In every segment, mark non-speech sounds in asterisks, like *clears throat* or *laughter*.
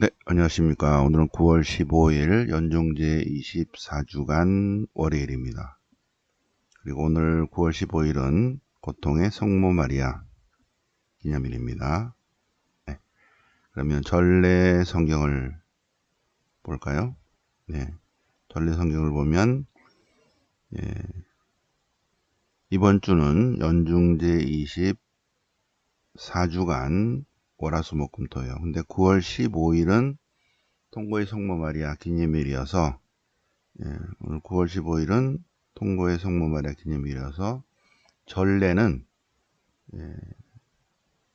네, 안녕하십니까. 오늘은 9월 15일 연중제 24주간 월요일입니다. 그리고 오늘 9월 15일은 고통의 성모 마리아 기념일입니다. 네, 그러면 전래 성경을 볼까요? 네, 전래 성경을 보면 예, 이번 주는 연중제 24주간 월화수목금토예요. 근데 9월 15일은 통고의 성모 마리아 기념일이어서 예, 오늘 9월 15일은 통고의 성모 마리아 기념일이어서 전례는 예,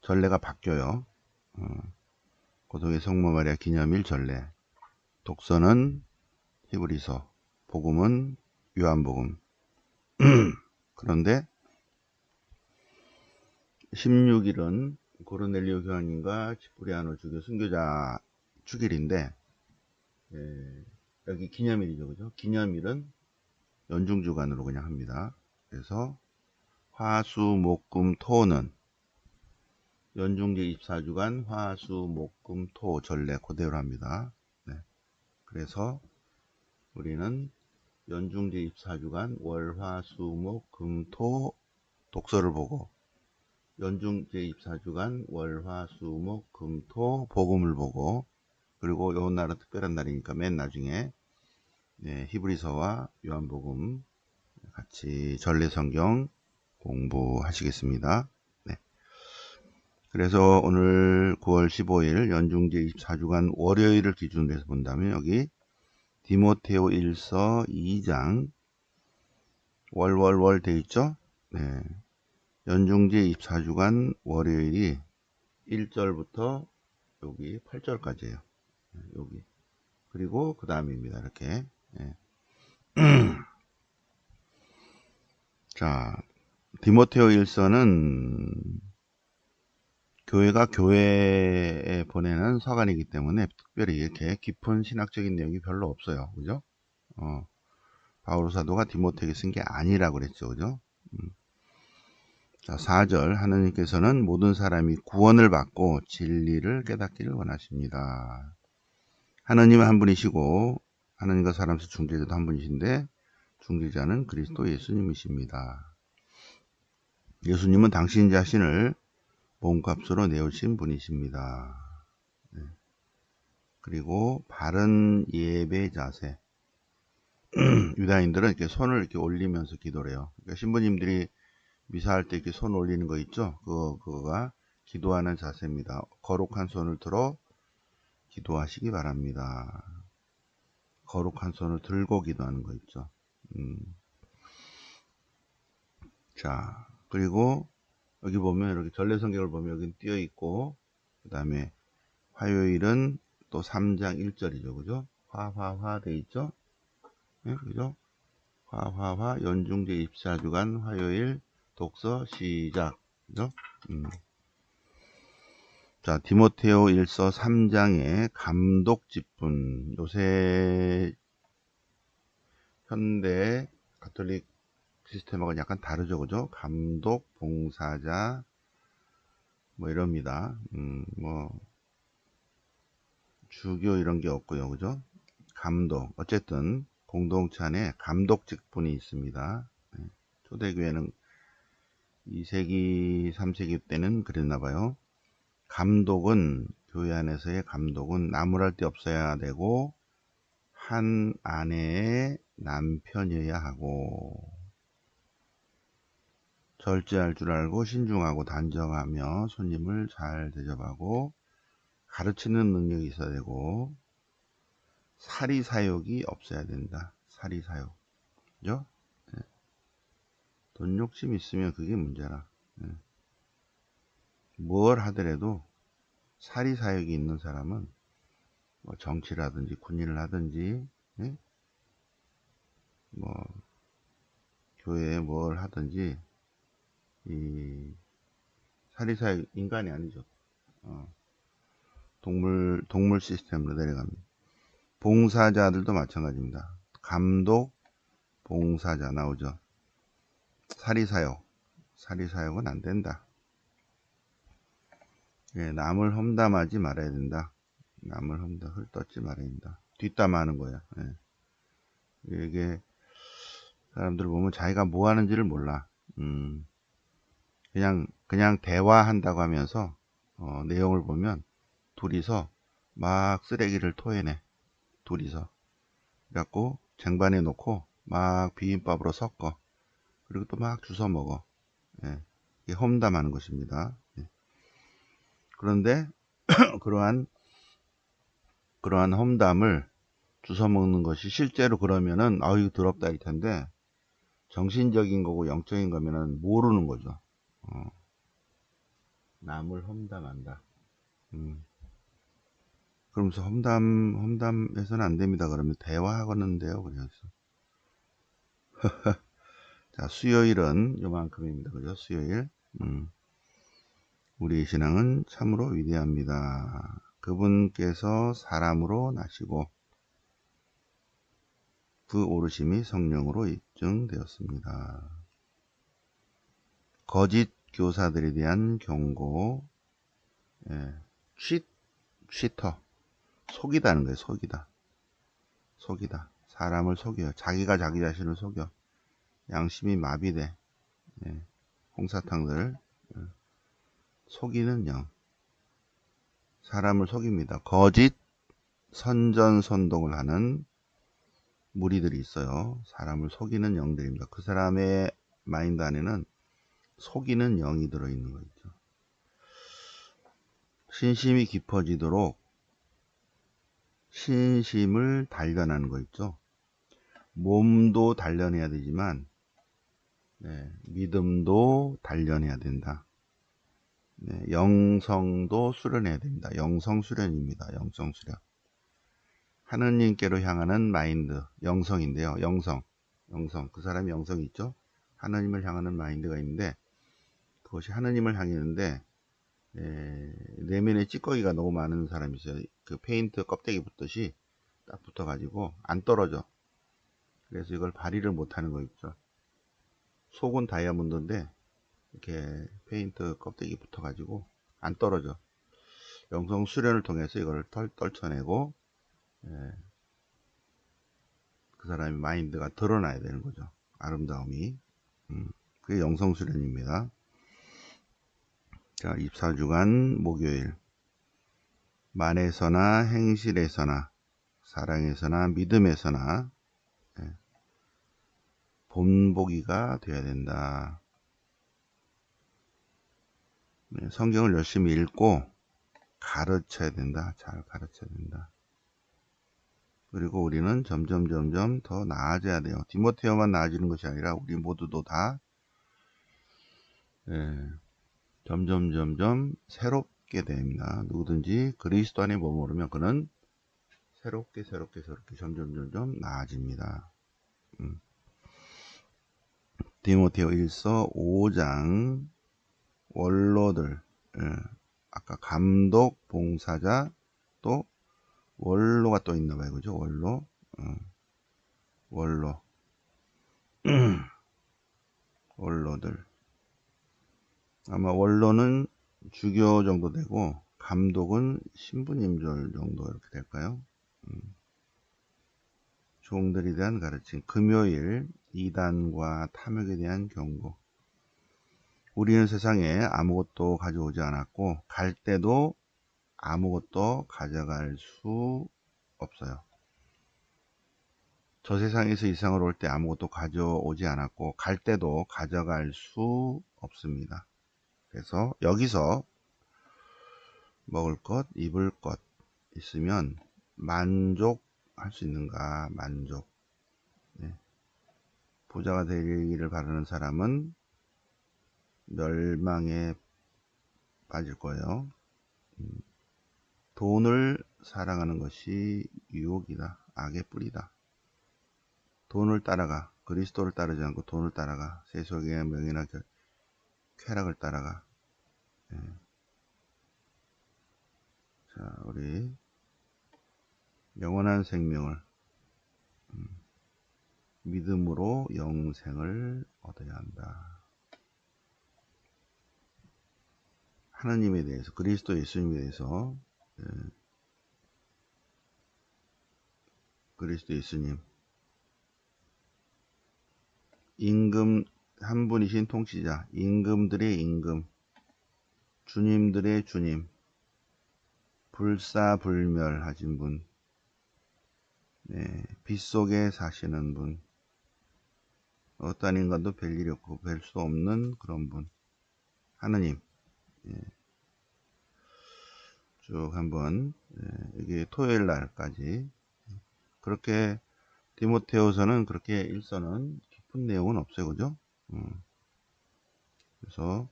전례가 바뀌어요. 어, 고통의 성모 마리아 기념일 전례. 독서는 히브리서, 복음은 요한복음. *clears throat* 그런데 16일은 고르넬리오 교황님과 치프리아노 주교 순교자 축일인데 예, 여기 기념일이죠, 그죠? 기념일은 연중 주간으로 그냥 합니다. 그래서 화수, 목, 금, 토는 연중제 24주간 화수, 목, 금, 토 전례 그대로 합니다. 네. 그래서 우리는 연중제 24주간 월, 화, 수, 목, 금, 토 독서를 보고 연중 제24주간 월화 수목 금토 복음을 보고 그리고 요 날은 특별한 날이니까 맨 나중에 네, 히브리서와 요한복음 같이 전례성경 공부하시겠습니다. 네. 그래서 오늘 9월 15일 연중 제 24주간 월요일을 기준으로 해서 본다면 여기 디모테오 1서 2장 월월월 돼 있죠? 네. 연중제 24주간 월요일이 1절부터 여기 8절까지예요. 여기. 그리고 그 다음입니다. 이렇게. 예. *clears throat* 자, 디모테오 1서는 교회가 교회에 보내는 서간이기 때문에 특별히 이렇게 깊은 신학적인 내용이 별로 없어요. 그죠? 어, 바오로 사도가 디모테에게 쓴 게 아니라고 그랬죠. 그죠? 음. 자, 4절 하느님께서는 모든 사람이 구원을 받고 진리를 깨닫기를 원하십니다. 하느님은 한 분이시고 하느님과 사람 사 중재자도 한 분이신데 중재자는 그리스도 예수님이십니다. 예수님은 당신 자신을 몸값으로 내오신 분이십니다. 네. 그리고 바른 예배 자세. *clears throat* 유다인들은 이렇게 손을 이렇게 올리면서 기도를 해요. 그러니까 신부님들이 미사할 때 이렇게 손 올리는 거 있죠? 그거, 그거가 기도하는 자세입니다. 거룩한 손을 들어 기도하시기 바랍니다. 거룩한 손을 들고 기도하는 거 있죠? 음. 자, 그리고 여기 보면 이렇게 전례성경을 보면 여기 띄어 있고, 그 다음에 화요일은 또 3장 1절이죠. 그죠? 화화화 돼 있죠? 네, 그죠? 화화화 연중제 입사주간 화요일 독서 시작. 그죠? 음. 자, 디모테오 1서 3장의 감독 직분. 요새 현대 가톨릭 시스템하고는 약간 다르죠. 그죠? 감독, 봉사자, 뭐 이럽니다. 음, 뭐, 주교 이런 게 없고요. 그죠? 감독. 어쨌든 공동체 안에 감독 직분이 있습니다. 네. 초대교회는 2세기, 3세기 때는 그랬나 봐요. 감독은 교회 안에서의 감독은 나무랄 데 없어야 되고 한 아내의 남편이어야 하고 절제할 줄 알고 신중하고 단정하며 손님을 잘 대접하고 가르치는 능력이 있어야 되고 사리사욕이 없어야 된다. 사리사욕. 그죠? 돈 욕심 있으면 그게 문제라. 예. 뭘 하더라도 사리사욕이 있는 사람은 뭐 정치라든지 군인을 하든지 예? 뭐 교회에 뭘 하든지 이 사리사욕 인간이 아니죠. 어. 동물 동물 시스템으로 내려갑니다. 봉사자들도 마찬가지입니다. 감독, 봉사자 나오죠. 사리사욕. 사리사욕은 안 된다. 예, 남을 험담하지 말아야 된다. 남을 험다 헐떴지 말아야 된다 뒷담화하는 거야 예. 이게 사람들 보면 자기가 뭐 하는지를 몰라 음. 그냥 그냥 대화한다고 하면서 어, 내용을 보면 둘이서 막 쓰레기를 토해내 둘이서 그래갖고 쟁반에 놓고 막 비빔밥으로 섞어 그리고 또 막 주워 먹어 예. 이게 험담하는 것입니다 예. 그런데 *clears throat* 그러한 그러한 험담을 주워 먹는 것이 실제로 그러면은 아유 더럽다 일 텐데 정신적인 거고 영적인 거면은 모르는 거죠 어. 남을 험담한다 음. 그러면서 험담 험담해서는 안 됩니다 그러면 대화하겠는데요 그래서 *laughs* 자 수요일은 요만큼입니다 그죠 수요일 음. 우리 신앙은 참으로 위대합니다 그분께서 사람으로 나시고 그 오르심이 성령으로 입증되었습니다. 거짓 교사들에 대한 경고, 예, 취, 취터, 속이다는 거예요, 속이다. 속이다. 사람을 속여요. 자기가 자기 자신을 속여. 양심이 마비돼. 예, 홍사탕들, 예, 속이는 영. 사람을 속입니다. 거짓 선전선동을 하는 무리들이 있어요. 사람을 속이는 영들입니다. 그 사람의 마인드 안에는 속이는 영이 들어있는 거 있죠. 신심이 깊어지도록 신심을 단련하는 거 있죠. 몸도 단련해야 되지만 네, 믿음도 단련해야 된다. 네, 영성도 수련해야 됩니다. 영성 수련입니다. 영성 수련. 하느님께로 향하는 마인드, 영성인데요. 영성, 영성. 그 사람이 영성이 있죠. 하느님을 향하는 마인드가 있는데 그것이 하느님을 향했는데 에, 내면에 찌꺼기가 너무 많은 사람이 있어요. 그 페인트 껍데기 붙듯이 딱 붙어가지고 안 떨어져. 그래서 이걸 발휘를 못하는 거 있죠. 속은 다이아몬드인데 이렇게 페인트 껍데기 붙어 가지고 안 떨어져. 영성 수련을 통해서 이걸 털, 떨쳐내고 예. 그 사람의 마인드가 드러나야 되는 거죠. 아름다움이. 음, 그게 영성 수련입니다. 자, 24주간 목요일. 말에서나 행실에서나 사랑에서나 믿음에서나 예, 본보기가 되어야 된다. 네, 성경을 열심히 읽고 가르쳐야 된다. 잘 가르쳐야 된다. 그리고 우리는 점점 점점 더 나아져야 돼요. 디모테오만 나아지는 것이 아니라 우리 모두도 다 예, 점점 점점 새롭게 됩니다. 누구든지 그리스도 안에 머무르면 그는 새롭게 새롭게 새롭게 점점 점점 나아집니다. 음. 디모테오 1서 5장 원로들 예, 아까 감독, 봉사자 또 원로가 또 있나 봐요. 그죠? 원로. 어. 원로. *clears throat* 원로들. 아마 원로는 주교 정도 되고 감독은 신부님들 정도 이렇게 될까요? 음. 종들에 대한 가르침. 금요일 이단과 탐욕에 대한 경고. 우리는 세상에 아무것도 가져오지 않았고 갈 때도 아무것도 가져갈 수 없어요. 저 세상에서 이 세상으로 올때 아무것도 가져오지 않았고 갈 때도 가져갈 수 없습니다. 그래서 여기서 먹을 것, 입을 것 있으면 만족 할 수 있는가? 만족. 네. 부자가 되기를 바라는 사람은 멸망에 빠질 거예요. 음. 돈을 사랑하는 것이 유혹이다. 악의 뿌리다. 돈을 따라가. 그리스도를 따르지 않고 돈을 따라가. 세속의 명예나 쾌락을 따라가. 예. 자, 우리 영원한 생명을 음, 믿음으로 영생을 얻어야 한다. 하나님에 대해서 그리스도 예수님에 대해서 예, 그리스도 예수님. 임금 한 분이신 통치자, 임금들의 임금, 주님들의 주님, 불사불멸하신 분, 네, 빗속에 사시는 분, 어떤 인간도 뵐 일이 없고 뵐 수 없는 그런 분, 하느님. 예. 쭉 한번 예, 이게 토요일 날까지 그렇게 디모테오서는 그렇게 일서는 깊은 내용은 없어요, 그죠? 음. 그래서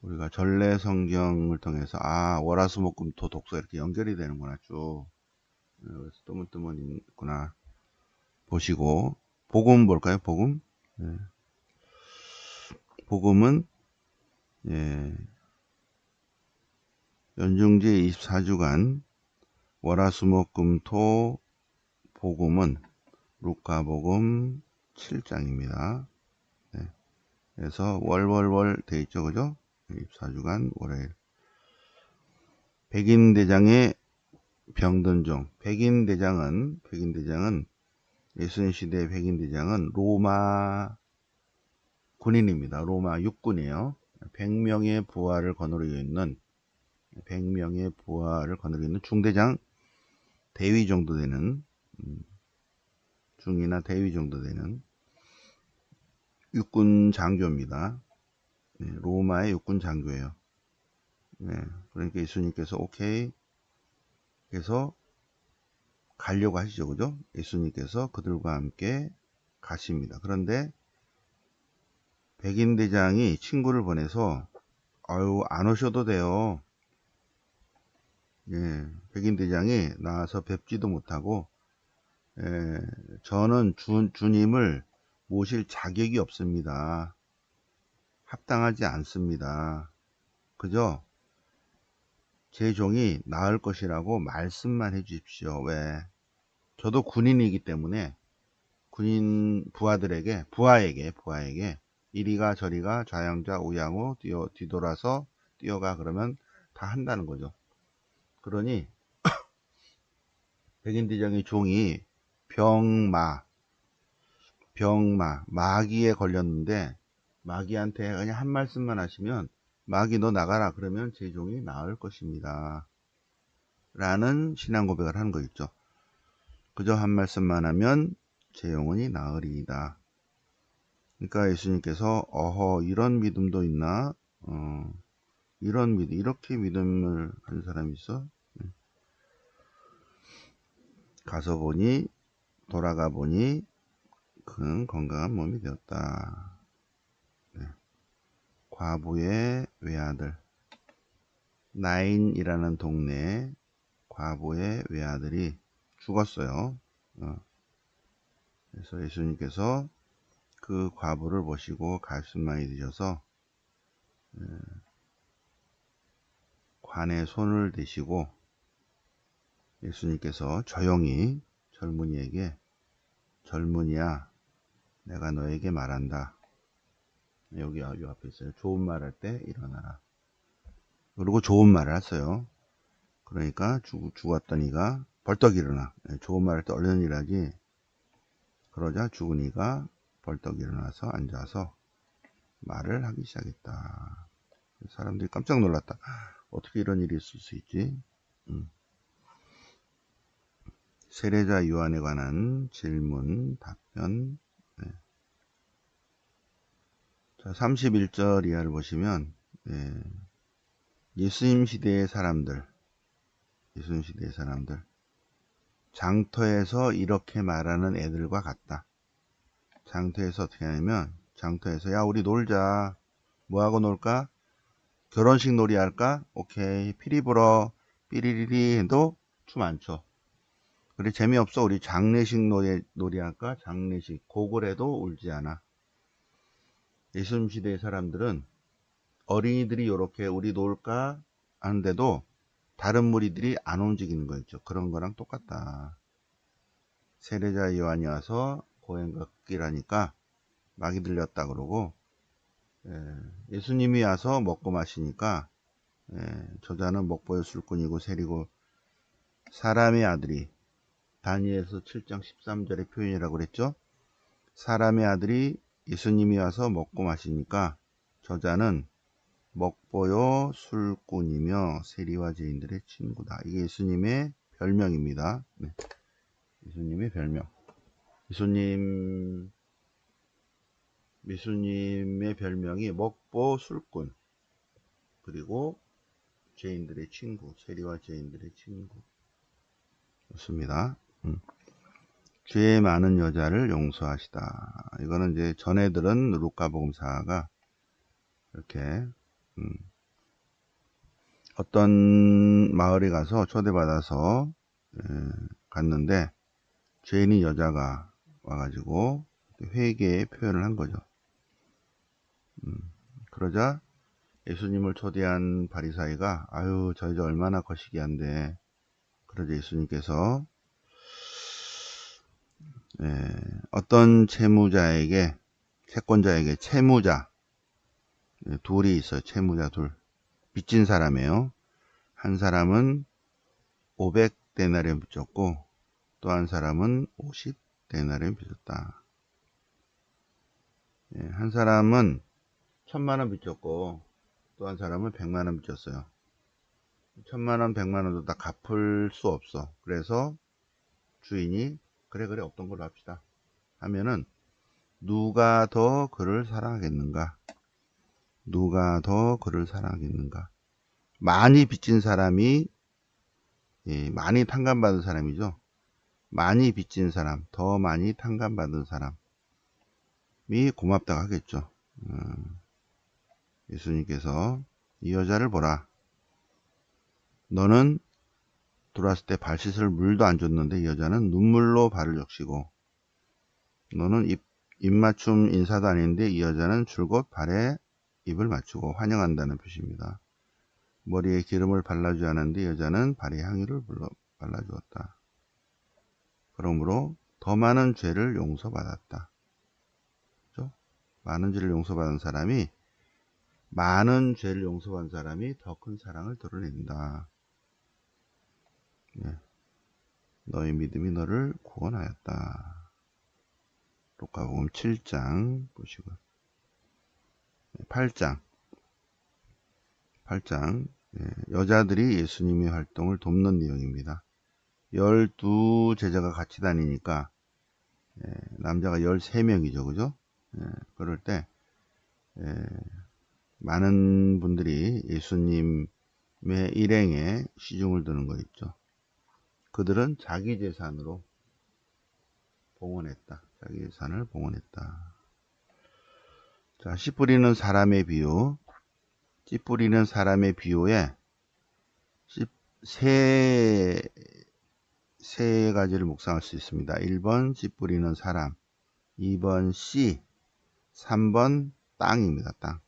우리가 전래 성경을 통해서 아 월화수목금토 독서 이렇게 연결이 되는구나 쭉 뜨문뜨문 있구나 보시고 복음 볼까요? 복음 네. 복음은 예, 연중제 24주간 월화수목금토 복음은 루카복음 7장입니다. 네. 그래서 월월월 돼 있죠, 그죠? 24주간 월요일. 백인대장의 병든 종. 백인 대장은 백인 대장은 예수님 시대의 백인 대장은 로마 군인입니다. 로마 육군이에요. 100명의 부하를 거느리고 있는 100명의 부하를 거느리고 있는 중대장 대위 정도 되는 음, 중이나 대위 정도 되는 육군 장교입니다. 네, 로마의 육군 장교예요. 네, 그러니까 예수님께서 오케이 해서 가려고 하시죠. 그죠? 예수님께서 그들과 함께 가십니다. 그런데 백인 대장이 친구를 보내서 아유 안 오셔도 돼요. 예, 백인 대장이 나와서 뵙지도 못하고 예, 저는 주, 주님을 모실 자격이 없습니다. 합당하지 않습니다. 그죠? 제 종이 나을 것이라고 말씀만 해 주십시오. 왜? 저도 군인이기 때문에 군인 부하들에게 부하에게 부하에게 이리가 저리가 좌양자 우양우 뛰어 뒤돌아서 뛰어가 그러면 다 한다는 거죠. 그러니 *coughs* 백인대장의 종이 병마 병마 마귀에 걸렸는데 마귀한테 그냥 한 말씀만 하시면 마귀 너 나가라 그러면 제 종이 나을 것입니다. 라는 신앙 고백을 하는 거 있죠. 그저 한 말씀만 하면 제 영혼이 나으리이다. 그러니까 예수님께서 어허 이런 믿음도 있나? 어, 이런 믿음 이렇게 믿음을 하는 사람이 있어? 네. 가서 보니 돌아가 보니 큰 건강한 몸이 되었다. 네. 과부의 외아들 나인이라는 동네 과부의 외아들이 죽었어요. 어. 그래서 예수님께서 그 과부를 보시고 가슴만이 드셔서 예, 관에 손을 대시고 예수님께서 조용히 젊은이에게 젊은이야 내가 너에게 말한다. 여기 요 앞에 있어요. 좋은 말 할 때 일어나라. 그리고 좋은 말을 했어요. 그러니까 죽, 죽었던 이가 벌떡 일어나. 네, 좋은 말 할 때 얼른 일하지. 그러자 죽은 이가 벌떡 일어나서 앉아서 말을 하기 시작했다. 사람들이 깜짝 놀랐다. 어떻게 이런 일이 있을 수 있지? 음. 세례자 요한에 관한 질문, 답변. 네. 자, 31절 이하를 보시면, 네. 예수님 시대의 사람들, 예수님 시대의 사람들, 장터에서 이렇게 말하는 애들과 같다. 장터에서 어떻게 하냐면, 장터에서, 야, 우리 놀자. 뭐하고 놀까? 결혼식 놀이 할까? 오케이. 피리 불어. 삐리리리 해도 춤 안 춰. 그래 재미없어 우리 장례식 놀이, 놀이 할까 장례식 곡을 해도 울지 않아 예수님 시대의 사람들은 어린이들이 이렇게 우리 놀까 하는데도 다른 무리들이 안 움직이는 거 있죠 그런 거랑 똑같다 세례자 요한이 와서 고행각기라니까 막이 들렸다 그러고 예, 예수님이 와서 먹고 마시니까 예, 저자는 먹보의 술꾼이고 세리고 사람의 아들이 다니엘서 7장 13절의 표현이라고 그랬죠. 사람의 아들이 예수님이 와서 먹고 마시니까 저자는 먹보요 술꾼이며 세리와 죄인들의 친구다. 이게 예수님의 별명입니다. 네. 예수님의 별명. 예수님 예수님의 별명이 먹보 술꾼 그리고 죄인들의 친구, 세리와 죄인들의 친구. 좋습니다. 음. 죄 많은 여자를 용서하시다. 이거는 이제 전에 들은 루카복음사가 이렇게 음, 어떤 마을에 가서 초대받아서 에, 갔는데 죄인이 여자가 와가지고 회개의 표현을 한 거죠. 음, 그러자 예수님을 초대한 바리사이가 아유 저 여자 얼마나 거시기한데 그러자 예수님께서 예, 어떤 채무자에게 채권자에게 채무자 예, 둘이 있어요. 채무자 둘 빚진 사람이에요. 한 사람은 500데나리온 빚졌고 또 한 사람은 50데나리온 빚졌다. 예, 한 사람은 천만원 빚졌고 또 한 사람은 백만원 빚졌어요. 천만원, 백만원도 다 갚을 수 없어. 그래서 주인이 그래 그래 없던 걸로 합시다. 하면은 누가 더 그를 사랑하겠는가? 누가 더 그를 사랑하겠는가? 많이 빚진 사람이 예, 많이 탕감받은 사람이죠. 많이 빚진 사람, 더 많이 탕감받은 사람이 고맙다고 하겠죠. 음, 예수님께서 이 여자를 보라. 너는 들어왔을 때 발 씻을 물도 안 줬는데 이 여자는 눈물로 발을 적시고 너는 입, 입맞춤 인사도 아닌데 이 여자는 줄곧 발에 입을 맞추고 환영한다는 표시입니다. 머리에 기름을 발라주지 않았는데 여자는 발에 향유를 발라주었다. 그러므로 더 많은 죄를 용서받았다. 그렇죠? 많은 죄를 용서받은 사람이 많은 죄를 용서받은 사람이 더 큰 사랑을 드러낸다. 네. 너의 믿음이 너를 구원하였다. 로카복음 7장 보시고 8장 8장 예, 여자들이 예수님의 활동을 돕는 내용입니다. 12 제자가 같이 다니니까 예, 남자가 13명이죠. 그죠? 예, 그럴 때 많은 분들이 예수님의 일행에 시중을 드는 거 있죠. 그들은 자기 재산으로 봉헌했다. 자기 재산을 봉헌했다. 자, 씨 뿌리는 사람의 비유. 씨 뿌리는 사람의 비유에 세, 세 가지를 묵상할 수 있습니다. 1번 씨 뿌리는 사람, 2번 씨, 3번 땅입니다. 땅.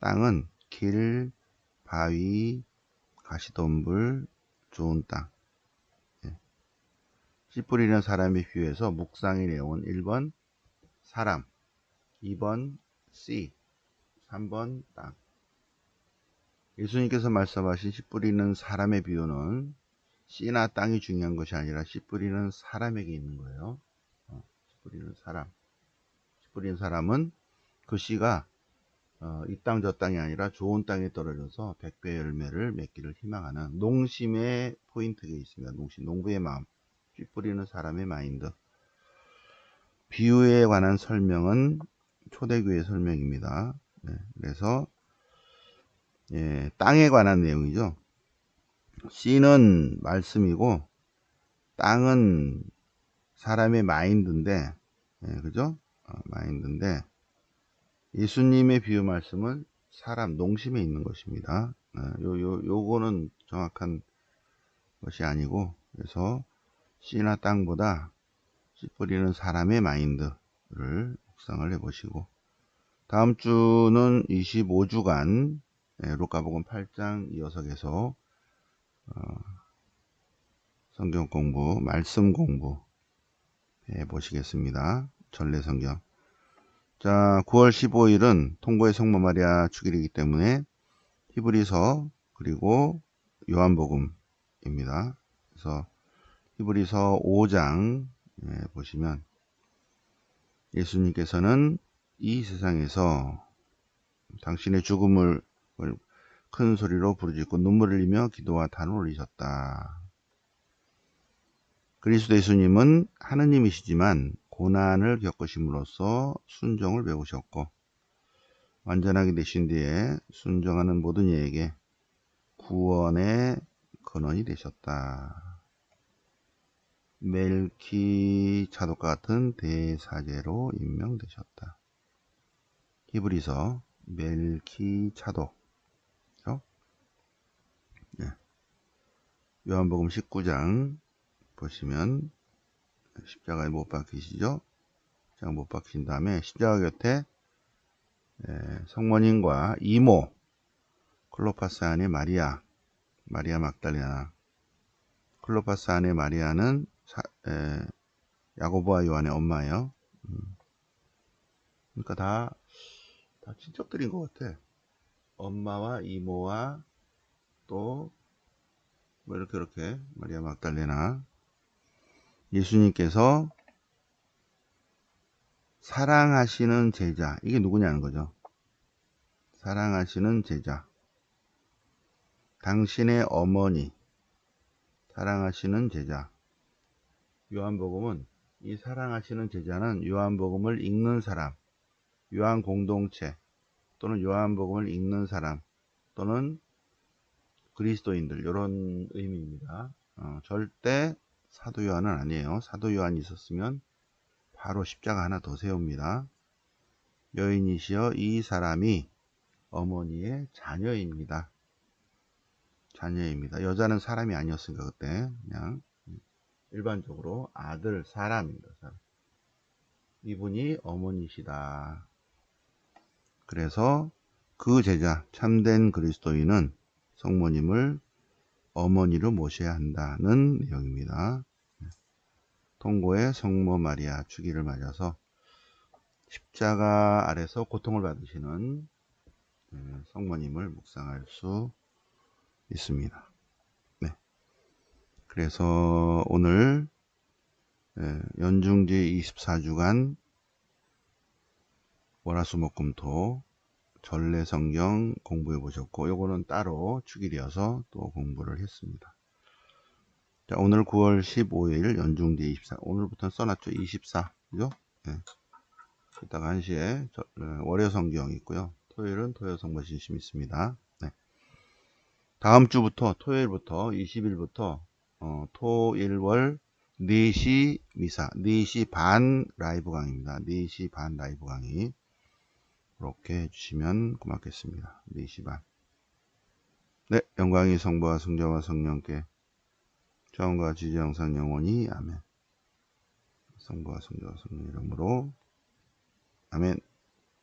땅은 길, 바위, 가시덤불, 좋은 땅. 예. 씨 뿌리는 사람의 비유에서 묵상의 내용은 1번 사람, 2번 C, 3번 땅. 예수님께서 말씀하신 씨 뿌리는 사람의 비유는 씨나 땅이 중요한 것이 아니라 씨 뿌리는 사람에게 있는 거예요. 어, 씨 뿌리는 사람. 씨 뿌리는 사람은 그 씨가 어, 이땅 저 땅이 아니라 좋은 땅에 떨어져서 백배 열매를 맺기를 희망하는 농심의 포인트가 있습니다. 농심, 농부의 마음. 씨 뿌리는 사람의 마인드. 비유에 관한 설명은 초대교회 설명입니다. 네, 그래서 예, 땅에 관한 내용이죠. 씨는 말씀이고 땅은 사람의 마인드인데 예, 그죠? 어, 마인드인데 예수님의 비유 말씀은 사람 농심에 있는 것입니다. 예, 요, 요, 요거는 정확한 것이 아니고 그래서 씨나 땅보다 씨 뿌리는 사람의 마인드를 묵상을 해보시고 다음 주는 25주간 예, 로카복음 8장 이어서 계속 어, 성경 공부, 말씀 공부 해보시겠습니다. 전래 성경. 자, 9월 15일은 통고의 성모 마리아 축일이기 때문에 히브리서 그리고 요한복음입니다. 그래서 히브리서 5장 예, 보시면 예수님께서는 이 세상에서 당신의 죽음을 큰 소리로 부르짖고 눈물을 흘리며 기도와 단을 올리셨다. 그리스도 예수님은 하느님이시지만 고난을 겪으심으로써 순종을 배우셨고 완전하게 되신 뒤에 순종하는 모든 이에게 구원의 근원이 되셨다. 멜키 차독과 같은 대사제로 임명되셨다. 히브리서 멜키 차독 네. 요한복음 19장 보시면 십자가에 못 박히시죠? 십자가 못 박힌 다음에 십자가 곁에 성모님과 이모 클로파스 안에 마리아 마리아 막달리나 클로파스 안에 마리아는 사, 에, 야고보와 요한의 엄마예요. 음. 그러니까 다, 다 친척들인 것 같아. 엄마와 이모와 또, 뭐 이렇게 이렇게 마리아 막달레나 예수님께서 사랑하시는 제자 이게 누구냐는 거죠. 사랑하시는 제자 당신의 어머니 사랑하시는 제자 요한복음은 이 사랑하시는 제자는 요한복음을 읽는 사람, 요한 공동체 또는 요한복음을 읽는 사람 또는 그리스도인들 이런 의미입니다. 어, 절대 사도 요한은 아니에요. 사도 요한이 있었으면 바로 십자가 하나 더 세웁니다. 여인이시여 이 사람이 어머니의 자녀입니다. 자녀입니다. 여자는 사람이 아니었으니까 그때 그냥 일반적으로 아들 사람입니다. 사람. 이분이 어머니시다. 그래서 그 제자 참된 그리스도인은 성모님을 어머니로 모셔야 한다는 내용입니다. 통고의 성모 마리아 주기를 맞아서 십자가 아래서 고통을 받으시는 네, 성모님을 묵상할 수 있습니다. 그래서 오늘 예, 연중지 24주간 월화수목금토 전래성경 공부해 보셨고 요거는 따로 축일이어서 또 공부를 했습니다. 자, 오늘 9월 15일 연중지 24 오늘부터 써놨죠 24 그죠? 네. 이따가 1시에 저, 네, 월요성경 있고요 토요일은 토요성모 신심 있습니다. 네. 다음 주부터 토요일부터 20일부터 어, 토 일 월 4시 미사, 4시 반 라이브 강의입니다. 4시 반 라이브 강의. 그렇게 해주시면 고맙겠습니다. 4시 반. 네, 영광이 성부와 성자와 성령께 처음과 지지 영상 영원히 아멘. 성부와 성자와 성령 이름으로 아멘.